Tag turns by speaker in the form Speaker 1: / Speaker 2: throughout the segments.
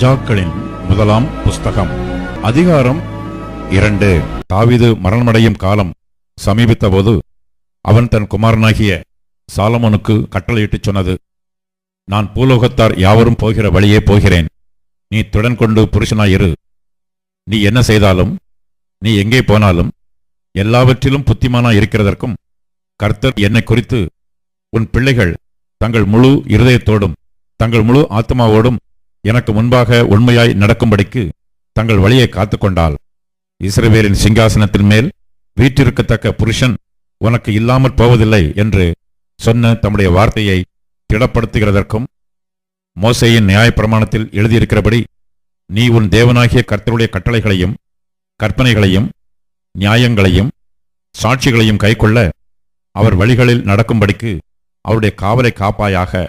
Speaker 1: ராஜாக்களின் முதலாம் புஸ்தகம். அதிகாரம் இரண்டு. தாவிது மரணமடையும் காலம் சமீபித்த போது அவன் தன் குமாரனாகிய சாலமனுக்கு கட்டளையிட்டுச் சொன்னது நான் பூலோகத்தார் யாவரும் போகிற வழியே போகிறேன். நீ துடன் கொண்டு புருஷனாயிரு. நீ என்ன செய்தாலும் நீ எங்கே போனாலும் எல்லாவற்றிலும் புத்திமானா இருக்கிறதற்கும் கர்த்தர் என்னை குறித்து உன் பிள்ளைகள் தங்கள் முழு இருதயத்தோடும் தங்கள் முழு ஆத்மாவோடும் எனக்கு முன்பாக உண்மையாய் நடக்கும்படிக்கு தங்கள் வழியை காத்துக்கொண்டால் இஸ்ரவேலின் சிங்காசனத்தின் மேல் வீற்றிருக்கத்தக்க புருஷன் உனக்கு இல்லாமற் போவதில்லை என்று சொன்ன தம்முடைய வார்த்தையை திடப்படுத்துகிறதற்கும் மோசையின் நியாயப்பிரமாணத்தில் எழுதியிருக்கிறபடி நீ உன் தேவனாகிய கர்த்தருடைய கட்டளைகளையும் கற்பனைகளையும் நியாயங்களையும் சாட்சிகளையும் கைக்கொள்ள அவர் வழிகளில் நடக்கும்படிக்கு அவருடைய காவலை காப்பாயாக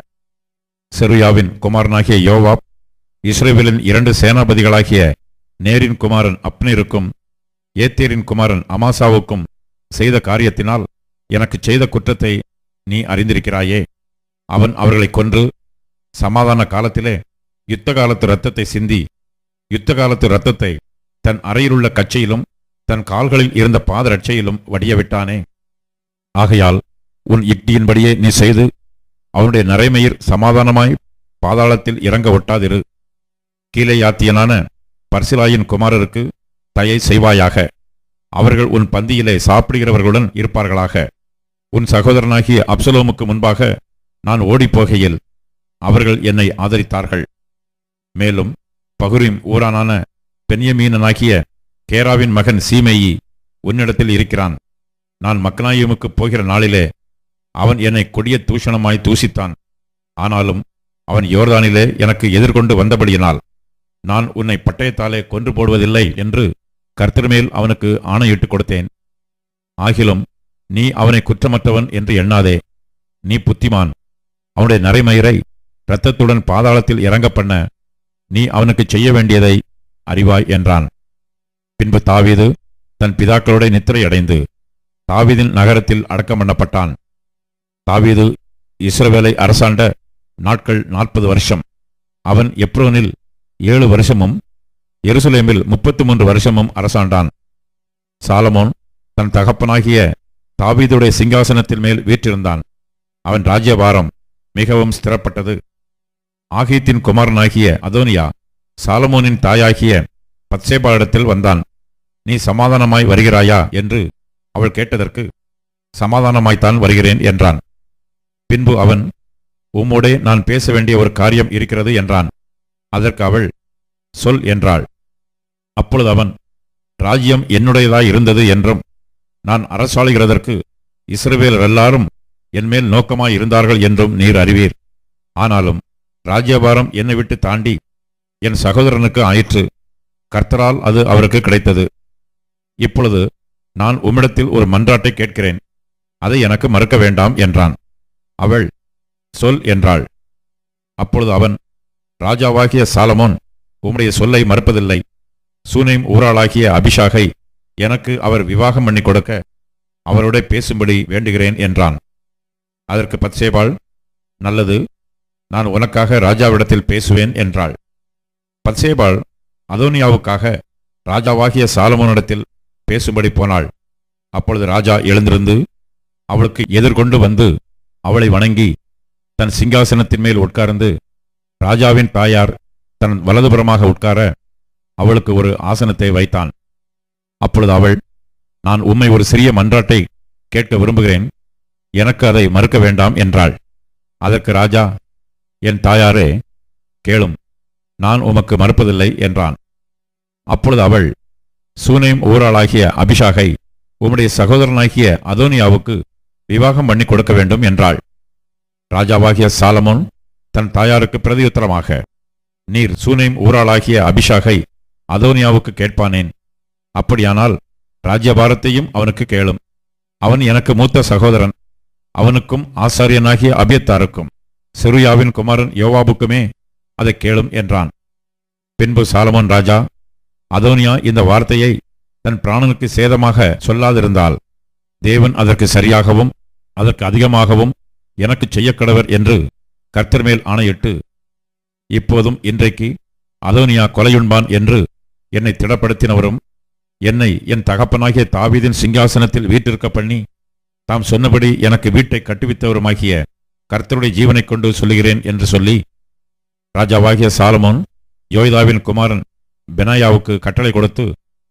Speaker 1: செருயாவின் குமாரனாகிய யோவாப் இஸ்ரேவேலின் இரண்டு சேனாபதிகளாகிய நேரின் குமாரன் அப்னேருக்கும் ஏத்தேரின் குமாரன் அமாசாவுக்கும் செய்த காரியத்தினால் எனக்கு செய்த குற்றத்தை நீ அறிந்திருக்கிறாயே. அவன் அவர்களை கொன்று சமாதான காலத்திலே யுத்த காலத்து இரத்தத்தை சிந்தி யுத்த காலத்து இரத்தத்தை தன் அறையிலுள்ள கச்சையிலும் தன் கால்களில் இருந்த பாதரட்சையிலும் வடியவிட்டானே. ஆகையால் உன் யுக்தியின்படியே நீ செய்து அவனுடைய நரைமயிர் சமாதானமாய் பாதாளத்தில் இறங்க ஒட்டாதிரு. கீழேயாத்தியனான பர்சிலாயின் குமாரருக்கு தயை செய்வாயாக. அவர்கள் உன் பந்தியிலே சாப்பிடுகிறவர்களுடன் இருப்பார்களாக. உன் சகோதரனாகிய அப்சலோமுக்கு முன்பாக நான் ஓடிப்போகையில் அவர்கள் என்னை ஆதரித்தார்கள். மேலும் பகுரிம் ஊரானான பென்யமீனனாகிய கேராவின் மகன் சீமையி உன்னிடத்தில் இருக்கிறான். நான் மக்கனாயுமுக்கு போகிற நாளிலே அவன் என்னை கொடிய தூஷணமாய் தூசித்தான். ஆனாலும் அவன் யோர்தானிலே எனக்கு எதிர்கொண்டு வந்தபடியினால் நான் உன்னை பட்டயத்தாலே கொன்று போடுவதில்லை என்று கர்த்தர்மேல் அவனுக்கு ஆணையிட்டு கொடுத்தேன். ஆகிலும் நீ அவனை குற்றமற்றவன் என்று எண்ணாதே. நீ புத்திமான். அவனுடைய நரைமயிரை இரத்தத்துடன் பாதாளத்தில் இறங்க பண்ண நீ அவனுக்கு செய்ய வேண்டியதை அறிவாய் என்றான். பின்பு தாவீது தன் பிதாக்களோட நித்திரையடைந்து தாவீதின் நகரத்தில் அடக்கம் பண்ணப்பட்டான். தாவீது இஸ்ரவேலை அரசாண்ட நாட்கள் நாற்பது வருஷம். அவன் எப்ரோனில் ஏழு வருஷமும் எருசலேமில் முப்பத்து மூன்று வருஷமும் அரசாண்டான். சாலமோன் தன் தகப்பனாகிய தாவீதுடைய சிங்காசனத்தின் மேல் வீற்றிருந்தான். அவன் ராஜ்யபாரம் மிகவும் ஸ்திரப்பட்டது. ஆகியத்தின் குமாரனாகிய அதோனியா சாலமோனின் தாயாகிய பத்சேபாளிடத்தில் வந்தான். நீ சமாதானமாய் வருகிறாயா? என்று அவள் கேட்டதற்கு சமாதானமாய்த்தான் வருகிறேன் என்றான். பின்பு அவன் உம்மோடே நான் பேச வேண்டிய ஒரு காரியம் இருக்கிறது என்றான். அதற்கு அவள் சொல் என்றாள். அப்பொழுது அவன் ராஜ்யம் என்னுடையதாய் இருந்தது என்றும் நான் அரசாளுகிறதற்கு இஸ்ரவேலர் எல்லாரும் என்மேல் நோக்கமாய் இருந்தார்கள் என்றும் நீர் அறிவீர். ஆனாலும் ராஜ்யபாரம் என்னை விட்டு தாண்டி என் சகோதரனுக்கு ஆயிற்று. கர்த்தரால் அது அவருக்கு கிடைத்தது. இப்பொழுது நான் உம்மிடத்தில் ஒரு மன்றாட்டை கேட்கிறேன். அதை எனக்கு மறுக்க வேண்டாம் என்றான். அவள் சொல் என்றாள். அப்பொழுது அவன் ராஜாவாகிய சாலமோன் உம்முடைய சொல்லை மறுப்பதில்லை. சூனேம் ஊராளாகிய அபிஷாகை எனக்கு அவர் விவாகம் பண்ணி கொடுக்க அவரோட பேசும்படி வேண்டுகிறேன் என்றான். அதற்கு பத்சேபாள் நல்லது நான் உனக்காக ராஜாவிடத்தில் பேசுவேன் என்றாள். பத்சேபாள் அதோனியாவுக்காக ராஜாவாகிய சாலமோனிடத்தில் பேசும்படி போனாள். அப்பொழுது ராஜா எழுந்திருந்து அவளுக்கு எதிர்கொண்டு வந்து அவளை வணங்கி தன் சிங்காசனத்தின் மேல் உட்கார்ந்து ராஜாவின் தாயார் தன் வலதுபுறமாக உட்கார அவளுக்கு ஒரு ஆசனத்தை வைத்தான். அப்பொழுது அவள் நான் உம்மை ஒரு சிறிய மன்றாட்டை கேட்க விரும்புகிறேன். எனக்கு அதை மறுக்க வேண்டாம் என்றாள். அதற்கு ராஜா என் தாயாரே கேளும். நான் உமக்கு மறுப்பதில்லை என்றான். அப்பொழுது அவள் சூனையும் ஊராளாகிய அபிஷாகை உம்முடைய சகோதரனாகிய அதோனியாவுக்கு விவாகம் பண்ணி கொடுக்க வேண்டும் என்றாள். ராஜாவாகிய சாலமோன் தன் தாயாருக்கு பிரதியுத்தரமாக நீர் சூனேம் ஊராளாகிய அபிஷாகை அதோனியாவுக்கு கேட்பானேன். அப்படியானால் ராஜ்யபாரத்தையும் அவனுக்கு கேளும். அவன் எனக்கு மூத்த சகோதரன். அவனுக்கும் ஆசாரியனாகிய அபியத்தாருக்கும் செருயாவின் குமாரன் யோவாபுக்குமே அதை கேளும் என்றான். பின்பு சாலமோன் ராஜா அதோனியா இந்த வார்த்தையை தன் பிராணனுக்கு சேதமாக சொல்லாதிருந்தால் தேவன் அதற்கு சரியாகவும் அதற்கு அதிகமாகவும் எனக்கு செய்யக்கடவர் என்று கர்த்தர் மேல் ஆணையிட்டு இப்போதும் இன்றைக்கு அதோனியா கொலையுண்பான் என்று என்னை திடப்படுத்தினவரும் என்னை என் தகப்பனாகிய தாவீதின் சிங்காசனத்தில் வீட்டிருக்க பண்ணி தாம் சொன்னபடி எனக்கு வீட்டை கட்டுவித்தவருமாகிய கர்த்தருடைய ஜீவனைக் கொண்டு சொல்லுகிறேன் என்று சொல்லி ராஜாவாகிய சாலமோன் யோய்தாவின் குமாரன் பெனாயாவுக்கு கட்டளை கொடுத்து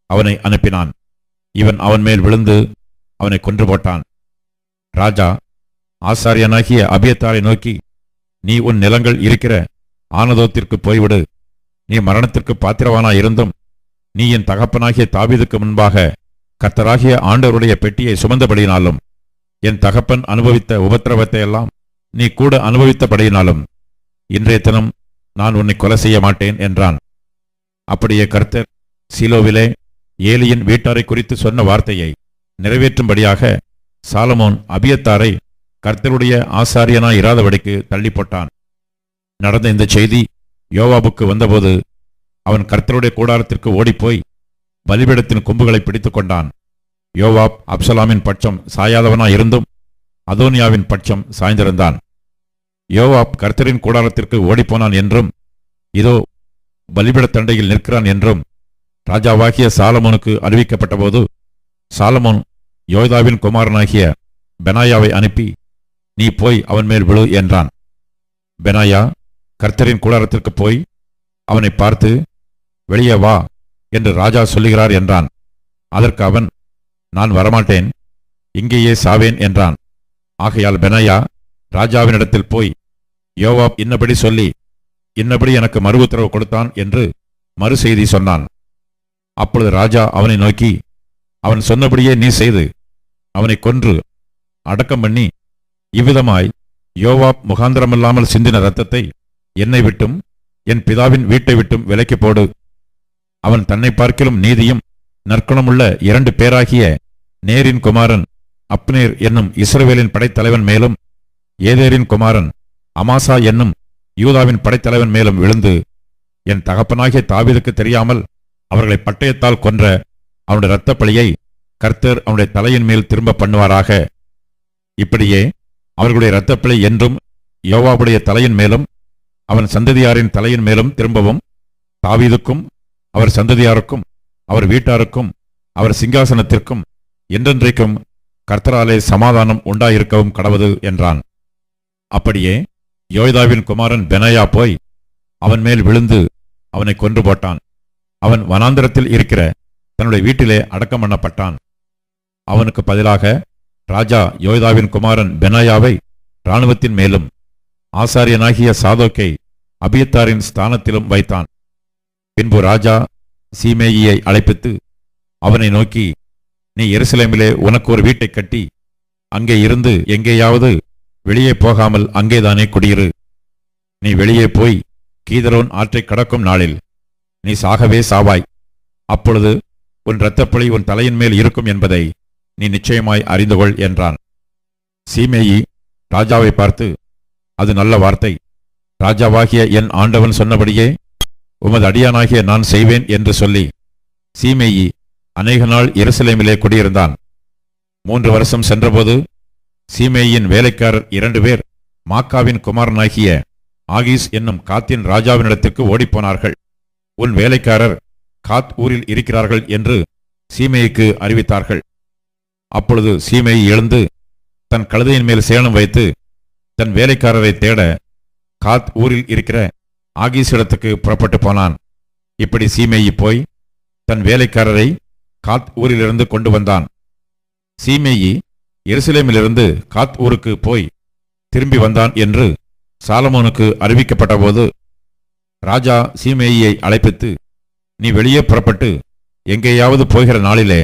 Speaker 1: அவனை அனுப்பினான். இவன் அவன் மேல் விழுந்து அவனை கொன்று போட்டான். ராஜா ஆசாரியனாகிய அபியத்தாரை நோக்கி நீ உன் நிலங்கள் இருக்கிற ஆனதோத்திற்கு போய்விடு. நீ மரணத்திற்கு பாத்திரவானாயிருந்தும் நீ என் தகப்பனாகிய தாவிதுக்கு முன்பாக கர்த்தராகிய ஆண்டவருடைய பெட்டியை சுமந்தபடியினாலும் என் தகப்பன் அனுபவித்த உபத்திரவத்தை எல்லாம் நீ கூட அனுபவித்தபடியினாலும் இன்றைய தினம் நான் உன்னை கொலை செய்ய மாட்டேன் என்றான். அப்படியே கர்த்தர் சீலோவிலே ஏலியின் வீட்டாரை குறித்து சொன்ன வார்த்தையை நிறைவேற்றும்படியாக சாலமோன் அபியத்தாரை கர்த்தருடைய ஆசாரியனாய் இராதபடிக்கு தள்ளிப்பட்டான். நடந்த இந்த செய்தி யோவாபுக்கு வந்தபோது அவன் கர்த்தருடைய கூடாரத்திற்கு ஓடிப்போய் பலிபீடத்தின் கொம்புகளை பிடித்து கொண்டான். யோவாப் அப்சலாமின் பட்சம் சாயாதவனாய் இருந்தும் அதோனியாவின் பட்சம் சாய்ந்திருந்தான். யோவாப் கர்த்தரின் கூடாரத்திற்கு ஓடிப்போனான் என்றும் இதோ பலிபீடத் தண்டையில் நிற்கிறான் என்றும் ராஜாவாகிய சாலமோனுக்கு அறிவிக்கப்பட்டபோது சாலமோன் யோய்தாவின் குமாரனாகிய பெனாயாவை அனுப்பி நீ போய் அவன் மேல் விழு என்றான். பெனாயா கர்த்தரின் கூடாரத்திற்கு போய் அவனை பார்த்து வெளியே வா என்று ராஜா சொல்லுகிறார் என்றான். அதற்கு அவன் நான் வரமாட்டேன் இங்கேயே சாவேன் என்றான். ஆகையால் பெனாயா ராஜாவினிடத்தில் போய் யோவாப் இன்னபடி சொல்லி இன்னபடி எனக்கு மறு உத்தரவு கொடுத்தான் என்று மறு செய்தி சொன்னான். அப்பொழுது ராஜா அவனை நோக்கி அவன் சொன்னபடியே நீ செய்து அவனை கொன்று அடக்கம் பண்ணி இவ்விதமாய் யோவாப் முகாந்திரமில்லாமல் சிந்தின ரத்தத்தை என்னை விட்டும் என் பிதாவின் வீட்டை விட்டும் விலக்கி போடு. அவன் தன்னை பார்க்கிலும் நீதியும் நற்குணமுள்ள இரண்டு பேராகிய நேரின் குமாரன் அப்னேர் என்னும் இஸ்ரவேலின் படைத்தலைவன் மேலும் ஏதேரின் குமாரன் அமாசா என்னும் யூதாவின் படைத்தலைவன் மேலும் விழுந்து என் தகப்பனாகிய தாவிதுக்கு தெரியாமல் அவர்களை பட்டயத்தால் கொன்ற அவனுடைய இரத்தப்பழியை கர்த்தர் அவனுடைய தலையின் மேல் திரும்ப பண்ணுவாராக. இப்படியே அவர்களுடைய இரத்தப்பிழை என்றும் யோவாவுடைய தலையின் மேலும் அவன் சந்ததியாரின் தலையின் மேலும் திரும்பவும் தாவீதுக்கும் அவர் சந்ததியாருக்கும் அவர் வீட்டாருக்கும் அவர் சிங்காசனத்திற்கும் என்றென்றைக்கும் கர்த்தராலே சமாதானம் உண்டாயிருக்கவும் கடவது என்றான். அப்படியே யோய்தாவின் குமாரன் பெனயா போய் அவன் மேல் விழுந்து அவனை கொன்று போட்டான். அவன் வனாந்திரத்தில் இருக்கிற தன்னுடைய வீட்டிலே அடக்கம் பண்ணப்பட்டான். அவனுக்கு பதிலாக ராஜா யோய்தாவின் குமாரன் பெனாயாவை இராணுவத்தின் மேலும் ஆசாரியனாகிய சாதோக்கை அபியத்தாரின் ஸ்தானத்திலும் வைத்தான். பின்பு ராஜா சீமேயியை அழைப்பித்து அவனை நோக்கி நீ எருசலேமிலே உனக்கு ஒரு வீட்டை கட்டி அங்கே இருந்து எங்கேயாவது வெளியே போகாமல் அங்கேதானே குடியிரு. நீ வெளியே போய் கீதரோன் ஆற்றைக் கடக்கும் நாளில் நீ சாகவே சாவாய். அப்பொழுது உன் இரத்தப்பழி உன் தலையின் மேல் இருக்கும் என்பதை நீ நிச்சயமாய் அறிந்து கொள் என்றான். சீமேயி ராஜாவை பார்த்து அது நல்ல வார்த்தை. ராஜாவாகிய என் ஆண்டவன் சொன்னபடியே உமது அடியானாகிய நான் செய்வேன் என்று சொல்லி சீமேயி அநேக நாள் எருசலேமிலே குடியிருந்தான். மூன்று வருஷம் சென்றபோது சீமேயின் வேலைக்காரர் இரண்டு பேர் மாக்காவின் குமாரனாகிய ஆகிஸ் என்னும் காத்தின் ராஜாவினிடத்திற்கு ஓடிப்போனார்கள். உன் வேலைக்காரர் காத் ஊரில் இருக்கிறார்கள் என்று சீமேய்க்கு அறிவித்தார்கள். அப்பொழுது சீமை எழுந்து தன் கழுதையின் மேல் சேலம் வைத்து தன் வேலைக்காரரை தேட காத் ஊரில் இருக்கிற ஆகீஸிடத்துக்கு புறப்பட்டு போனான். இப்படி சீமேயி போய் தன் வேலைக்காரரை காத் ஊரிலிருந்து கொண்டு வந்தான். சீமேயி எருசலேமிலிருந்து காத் ஊருக்கு போய் திரும்பி வந்தான் என்று சாலமோனுக்கு அறிவிக்கப்பட்டபோது ராஜா சீமேயியை அழைப்பித்து நீ வெளியே புறப்பட்டு எங்கேயாவது போகிற நாளிலே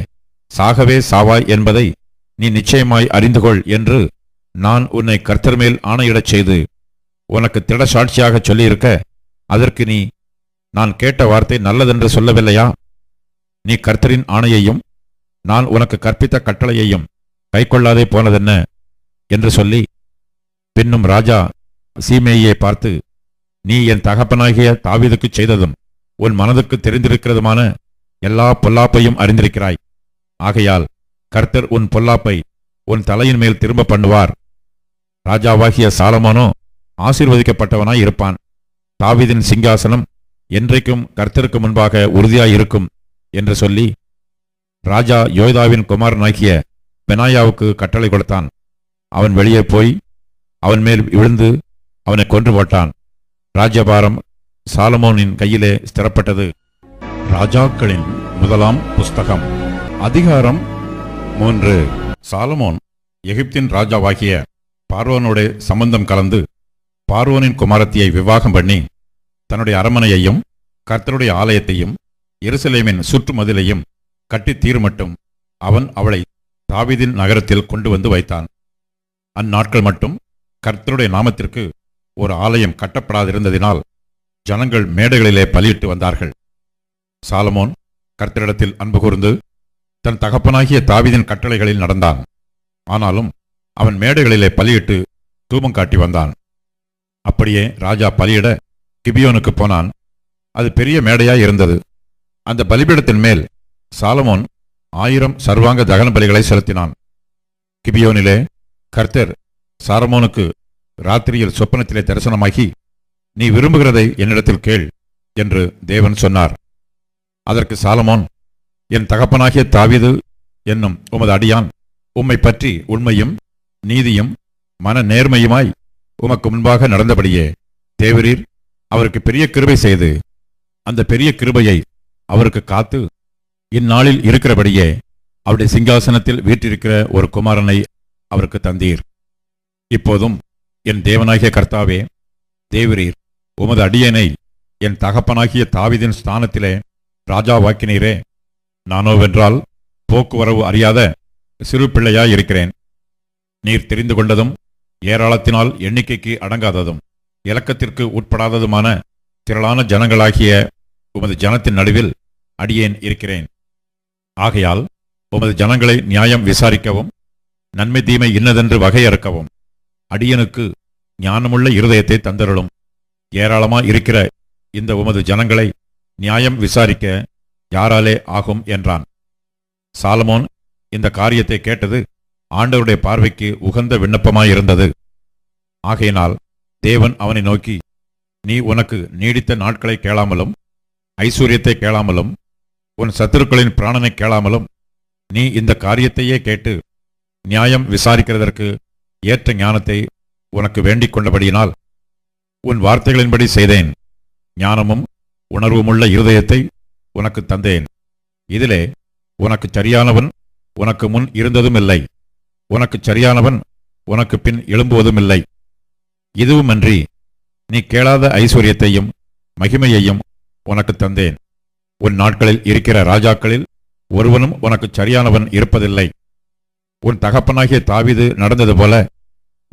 Speaker 1: சாகவே சாவாய் என்பதை நீ நிச்சயமாய் அறிந்து கொள் என்று நான் உன்னை கர்த்தர் மேல் ஆணையிடச் செய்து உனக்கு திட சாட்சியாக சொல்லியிருக்க அதற்கு நீ நான் கேட்ட வார்த்தை நல்லதென்று சொல்லவில்லையா? நீ கர்த்தரின் ஆணையையும் நான் உனக்கு கற்பித்த கட்டளையையும் கைக்கொள்ளாதே போனதென்ன? என்று சொல்லி பின்னும் ராஜா சீமேயை பார்த்து நீ என் தகப்பனாகிய தாவிதுக்குச் செய்ததும் உன் மனதுக்கு தெரிந்திருக்கிறதுமான எல்லா பொல்லாப்பையும் அறிந்திருக்கிறாய். ஆகையால் கர்த்தர் உன் பொல்லாப்பை உன் தலையின் மேல் திரும்ப பண்ணுவார். ராஜாவாகிய சாலமோனோ ஆசீர்வதிக்கப்பட்டவனாய் இருப்பான். தாவிதின் சிங்காசனம் என்றைக்கும் கர்த்தருக்கு முன்பாக உறுதியாயிருக்கும் என்று சொல்லி ராஜா யோய்தாவின் குமாரனாகிய பெனாயாவுக்கு கட்டளை கொடுத்தான். அவன் வெளியே போய் அவன் மேல் விழுந்து அவனை கொன்று போட்டான். ராஜ்யபாரம் சாலமோனின் கையிலே ஸ்திரப்பட்டது. ராஜாக்களின் முதலாம் புஸ்தகம். அதிகாரம் மூன்று. சாலமோன் எகிப்தின் ராஜாவாகிய பார்வோனோட சம்பந்தம் கலந்து பார்வோனின் குமாரத்தியை விவாகம் பண்ணி தன்னுடைய அரமனையையும் கர்த்தருடைய ஆலயத்தையும் எருசலேமின் சுற்றுமதிலையும் கட்டி தீர்மட்டும் அவன் அவளை தாவிதின் நகரத்தில் கொண்டு வந்து வைத்தான். அந்நாட்கள் மட்டும் கர்த்தருடைய நாமத்திற்கு ஒரு ஆலயம் கட்டப்படாதிருந்ததினால் ஜனங்கள் மேடைகளிலே பலியிட்டு வந்தார்கள். சாலமோன் கர்த்தரிடத்தில் அன்பு கூர்ந்து தன் தகப்பனாகிய தாவிதின் கட்டளைகளில் நடந்தான். ஆனாலும் அவன் மேடைகளிலே பலியிட்டு தூபம் காட்டி வந்தான். அப்படியே ராஜா பலியிட கிபியோனுக்கு போனான். அது பெரிய மேடையாய் இருந்தது. அந்த பலிபீடத்தின் மேல் சாலமோன் ஆயிரம் சர்வாங்க தகன பலிகளை செலுத்தினான். கிபியோனிலே கர்த்தர் சாலமோனுக்கு ராத்திரியில் சொப்பனத்திலே தரிசனமாகி நீ விரும்புகிறதை என்னிடத்தில் கேள் என்று தேவன் சொன்னார். அதற்கு சாலமோன் என் தகப்பனாகிய தாவிது என்னும் உமது அடியான் உம்மை பற்றி உண்மையும் நீதியும் மன நேர்மையுமாய் உமக்கு முன்பாக நடந்தபடியே தேவரீர் அவருக்கு பெரிய கிருபை செய்து அந்த பெரிய கிருபையை அவருக்கு காத்து இந்நாளில் இருக்கிறபடியே அவருடைய சிங்காசனத்தில் வீற்றிருக்கிற ஒரு குமாரனை அவருக்கு தந்தீர். இப்போதும் என் தேவனாகிய கர்த்தாவே தேவரீர் உமது அடியனை என் தகப்பனாகிய தாவிதின் ஸ்தானத்திலே ராஜாவாக்கினீரே நானோவென்றால் போக்குவரவு அறியாத சிறு பிள்ளையாய் இருக்கிறேன் நீர் தெரிந்து கொண்டதும் ஏராளத்தினால் எண்ணிக்கைக்கு அடங்காததும் இலக்கத்திற்கு உட்படாததுமான திரளான ஜனங்களாகிய உமது ஜனத்தின் நடுவில் அடியேன் இருக்கிறேன். ஆகையால் உமது ஜனங்களை நியாயம் விசாரிக்கவும் நன்மை தீமை இன்னதென்று வகையறுக்கவும் அடியனுக்கு ஞானமுள்ள இருதயத்தை தந்தருளும். ஏராளமா இருக்கிற இந்த உமது ஜனங்களை நியாயம் விசாரிக்க யாராலே ஆகும் என்றான். சாலமோன் இந்த காரியத்தை கேட்டது ஆண்டவருடைய பார்வைக்கு உகந்த விண்ணப்பமாயிருந்தது. ஆகையினால் தேவன் அவனை நோக்கி நீ உனக்கு நீடித்த நாட்களை கேளாமலும் ஐஸ்வர்யத்தை கேளாமலும் உன் சத்துருக்களின் பிராணனை கேளாமலும் நீ இந்த காரியத்தையே கேட்டு நியாயம் விசாரிக்கிறதற்கு ஏற்ற ஞானத்தை உனக்கு வேண்டிக் கொண்டபடியினால் உன் வார்த்தைகளின்படி செய்தேன். ஞானமும் உணர்வுமுள்ள இருதயத்தை உனக்கு தந்தேன். இதிலே உனக்கு சரியானவன் உனக்கு முன் இருந்ததும் இல்லை உனக்கு சரியானவன் உனக்கு பின் எழும்புவதும் இல்லை இதுவுமன்றி நீ கேளாத ஐஸ்வர்யத்தையும் மகிமையையும் உனக்கு தந்தேன். உன் நாட்களில் இருக்கிற ராஜாக்களில் ஒருவனும் உனக்கு சரியானவன் இருப்பதில்லை. உன் தகப்பனாகிய தாவிது நடந்தது போல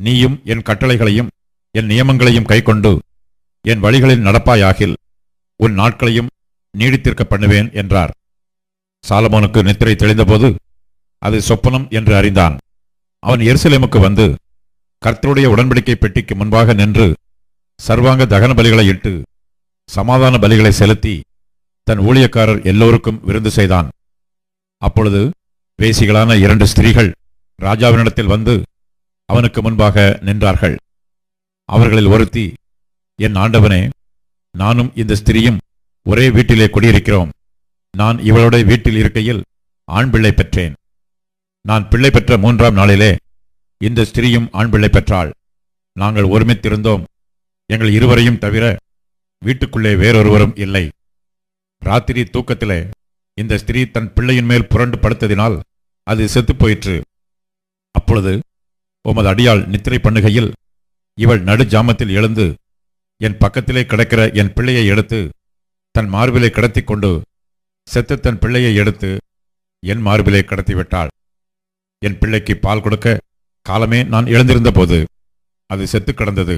Speaker 1: நீயும் என் கட்டளைகளையும் என் நியமங்களையும் கைக்கொண்டு என் வழிகளில் நடப்பாயாகில் உன் நாட்களையும் நீடித்திருக்க பண்ணுவேன் என்றார். சாலமோனுக்கு நித்திரை தெளிந்தபோது அது சொப்பனம் என்று அறிந்தான். அவன் எருசலேமுக்கு வந்து கர்த்தருடைய உடன்படிக்கை பெட்டிக்கு முன்பாக நின்று சர்வாங்க தகன பலிகளை இட்டு சமாதான பலிகளை செலுத்தி தன் ஊழியக்காரர் எல்லோருக்கும் விருந்து செய்தான். அப்பொழுது வேசிகளான இரண்டு ஸ்திரீகள் ராஜாவினிடத்தில் வந்து அவனுக்கு முன்பாக நின்றார்கள். அவர்களில் ஒருத்தி என் ஆண்டவனே நானும் இந்த ஸ்திரீயும் ஒரே வீட்டிலே குடியிருக்கிறோம். நான் இவளுடைய வீட்டில் இருக்கையில் ஆண் பிள்ளை பெற்றேன். நான் பிள்ளை பெற்ற மூன்றாம் நாளிலே இந்த ஸ்திரீயும் ஆண் பிள்ளை பெற்றாள். நாங்கள் ஒருமித்திருந்தோம். எங்கள் இருவரையும் தவிர வீட்டுக்குள்ளே வேறொருவரும் இல்லை. ராத்திரி தூக்கத்திலே இந்த ஸ்திரீ தன் பிள்ளையின் மேல் புரண்டு படுத்ததினால் அது செத்துப் போயிற்று அப்பொழுது உமது அடியால் நித்திரை பண்ணுகையில் இவள் நடு ஜாமத்தில் எழுந்து என் பக்கத்திலே கிடக்கிற என் பிள்ளையை எடுத்து தன் மார்பிலை கடத்தி கொண்டு செத்து தன் பிள்ளையை எடுத்து என் மார்பிலை கடத்தி விட்டாள் என் பிள்ளைக்கு பால் கொடுக்க காலமே நான் எழுந்திருந்த போது அது செத்து கிடந்தது.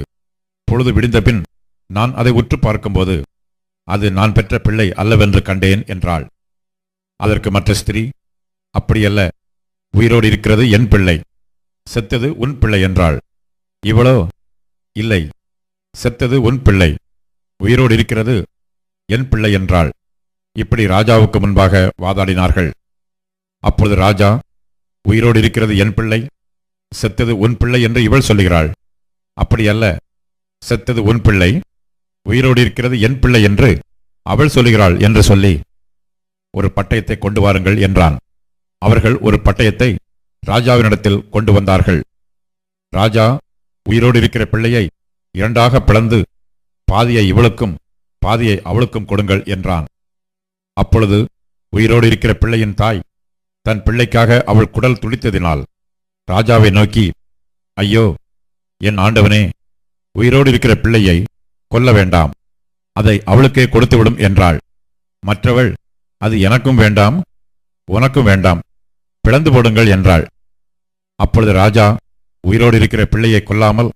Speaker 1: பொழுது விடிந்த பின் நான் அதை உற்று பார்க்கும்போது அது நான் பெற்ற பிள்ளை அல்லவென்று கண்டேன் என்றாள். அதற்கு மற்ற ஸ்திரீ அப்படியல்ல உயிரோடு இருக்கிறது என் பிள்ளை செத்தது உன் பிள்ளை என்றாள். இவளோ இல்லை செத்தது உன் பிள்ளை உயிரோடு இருக்கிறது என் பிள்ளை என்றாள். இப்படி ராஜாவுக்கு முன்பாக வாதாடினார்கள். அப்பொழுது ராஜா உயிரோடு இருக்கிறது என் பிள்ளை செத்தது உன் பிள்ளை என்று இவள் சொல்லுகிறாள். அப்படியல்ல செத்தது உன் பிள்ளை உயிரோடு இருக்கிறது என் பிள்ளை என்று அவள் சொல்லுகிறாள் என்று சொல்லி ஒரு பட்டயத்தை கொண்டு வாருங்கள் என்றான். அவர்கள் ஒரு பட்டயத்தை ராஜாவினிடத்தில் கொண்டு வந்தார்கள். ராஜா உயிரோடு இருக்கிற பிள்ளையை இரண்டாக பிளந்து பாதியை இவளுக்கும் பாதியை அவளுக்கும் கொடுங்கள் என்றான். அப்பொழுது உயிரோடு இருக்கிற பிள்ளையின் தாய் தன் பிள்ளைக்காக அவள் குடல் துடித்ததினால் ராஜாவை நோக்கி ஐயோ என் ஆண்டவனே உயிரோடு இருக்கிற பிள்ளையை கொல்ல வேண்டாம். அதை அவளுக்கே கொடுத்துவிடும் என்றாள். மற்றவள் அது எனக்கும் வேண்டாம் உனக்கும் வேண்டாம். பிளந்து போடுங்கள் என்றாள். அப்பொழுது ராஜா உயிரோடு இருக்கிற பிள்ளையை கொல்லாமல்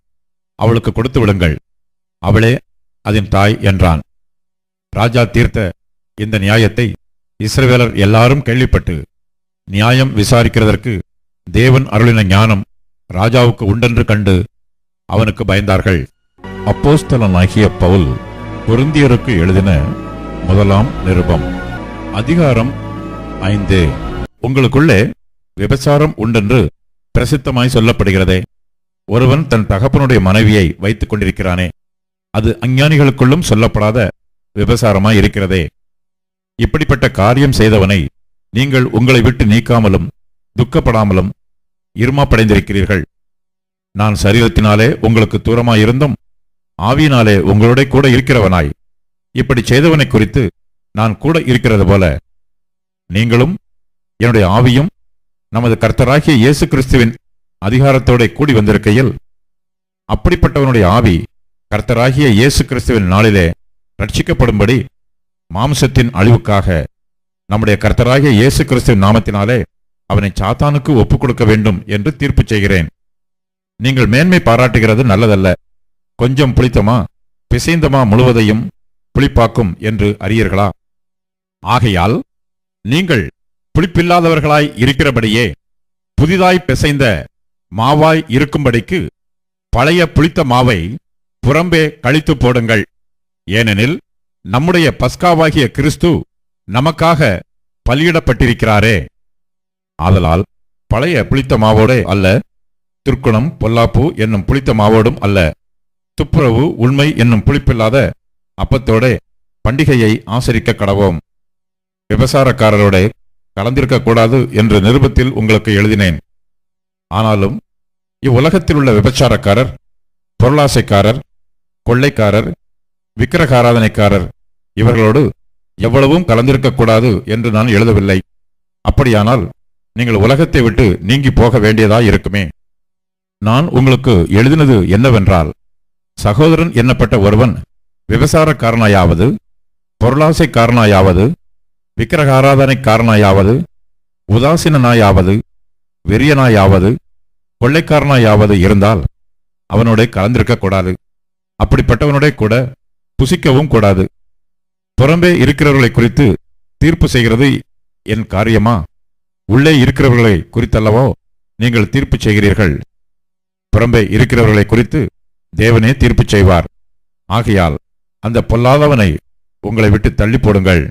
Speaker 1: அவளுக்கு கொடுத்து விடுங்கள். அவளே அதன் தாய் என்றான். ராஜா தீர்த்த இந்த நியாயத்தை இஸ்ரவேலர் எல்லாரும் கேள்விப்பட்டு நியாயம் விசாரிக்கிறதற்கு தேவன் அருளின ஞானம் ராஜாவுக்கு உண்டென்று கண்டு அவனுக்கு பயந்தார்கள். அப்போஸ்தலனாகிய பவுல் பொருந்தியருக்கு எழுதின முதலாம் நிருபம் அதிகாரம் ஐந்து. உங்களுக்குள்ளே விபசாரம் உண்டென்று பிரசித்தமாய் சொல்லப்படுகிறதே. ஒருவன் தன் தகப்பனுடைய மனைவியை வைத்துக் கொண்டிருக்கிறானே அது அஞ்ஞானிகளுக்குள்ளும் சொல்லப்படாத விபசாரமாய் இருக்கிறதே. இப்படிப்பட்ட காரியம் செய்தவனை நீங்கள் உங்களை விட்டு நீக்காமலும் துக்கப்படாமலும் இருமாப்படைந்திருக்கிறீர்கள். நான் சரீரத்தினாலே உங்களுக்கு தூரமாயிருந்தும் ஆவியினாலே உங்களோட கூட இருக்கிறவனாய். இப்படி செய்தவனை குறித்து நான் கூட இருக்கிறது போல நீங்களும் என்னுடைய ஆவியும் நமது கர்த்தராகிய இயேசு கிறிஸ்துவின் அதிகாரத்தோட கூடி வந்திருக்கையில் அப்படிப்பட்டவனுடைய ஆவி கர்த்தராகிய இயேசு கிறிஸ்துவின் நாளிலே ரட்சிக்கப்படும்படி மாம்சத்தின் அழிவுக்காக நம்முடைய கர்த்தராகிய இயேசு கிறிஸ்துவின் நாமத்தினாலே அவனை சாத்தானுக்கு ஒப்புக் கொடுக்க வேண்டும் என்று தீர்ப்பு செய்கிறேன். நீங்கள் மேன்மை பாராட்டுகிறது நல்லதல்ல. கொஞ்சம் புளித்தமா பிசைந்தமா முழுவதையும் புளிப்பாக்கும் என்று அறியீர்களா? ஆகையால் நீங்கள் புளிப்பில்லாதவர்களாய் இருக்கிறபடியே புதிதாய் பிசைந்த மாவாய் இருக்கும்படிக்கு பழைய புளித்த மாவை புறம்பே கழித்து போடுங்கள். ஏனெனில் நம்முடைய பஸ்காவாகிய கிறிஸ்து நமக்காக பலியிடப்பட்டிருக்கிறாரே. ஆதலால் பழைய புளித்த மாவோடே அல்ல துர்க்குணம் பொல்லாப்பு என்னும் புளித்த மாவோடும் அல்ல துப்புரவு உண்மை என்னும் புளிப்பில்லாத அப்பத்தோடே பண்டிகையை ஆசரிக்க கடவோம். விபசாரக்காரரோட கலந்திருக்கக்கூடாது என்ற நிருபத்தில் உங்களுக்கு எழுதினேன். ஆனாலும் இவ்வுலகத்தில் உள்ள விபச்சாரக்காரர் பொருளாசைக்காரர் கொள்ளைக்காரர் விக்கிரகாராதனைக்காரர். இவர்களோடு எவ்வளவும் கலந்திருக்கக்கூடாது என்று நான் எழுதவில்லை. அப்படியானால் நீங்கள் உலகத்தை விட்டு நீங்கி போக வேண்டியதாய் இருக்குமே நான் உங்களுக்கு எழுதினது என்னவென்றால் சகோதரன் என்னப்பட்ட ஒருவன் விவசாரக்காரனாயாவது பொருளாசைக்காரனாயாவது விக்கிரகாராதனைக்காரனாயாவது உதாசீனாயாவது வெறியனாயாவது கொள்ளைக்காரனாயாவது இருந்தால் அவனோட கலந்திருக்கக்கூடாது. அப்படிப்பட்டவனுடைய அப்படிப்பட்டவனோட கூட புசிக்கவும் கூடாது. புறம்பே இருக்கிறவர்களை குறித்து தீர்ப்பு செய்கிறது என் காரியமா? உள்ளே இருக்கிறவர்களை குறித்தல்லவோ நீங்கள் தீர்ப்பு செய்கிறீர்கள். புறம்பே இருக்கிறவர்களை குறித்து தேவனே தீர்ப்பு செய்வார். ஆகையால் அந்த பொல்லாதவனை உங்களை விட்டு தள்ளி போடுங்கள்.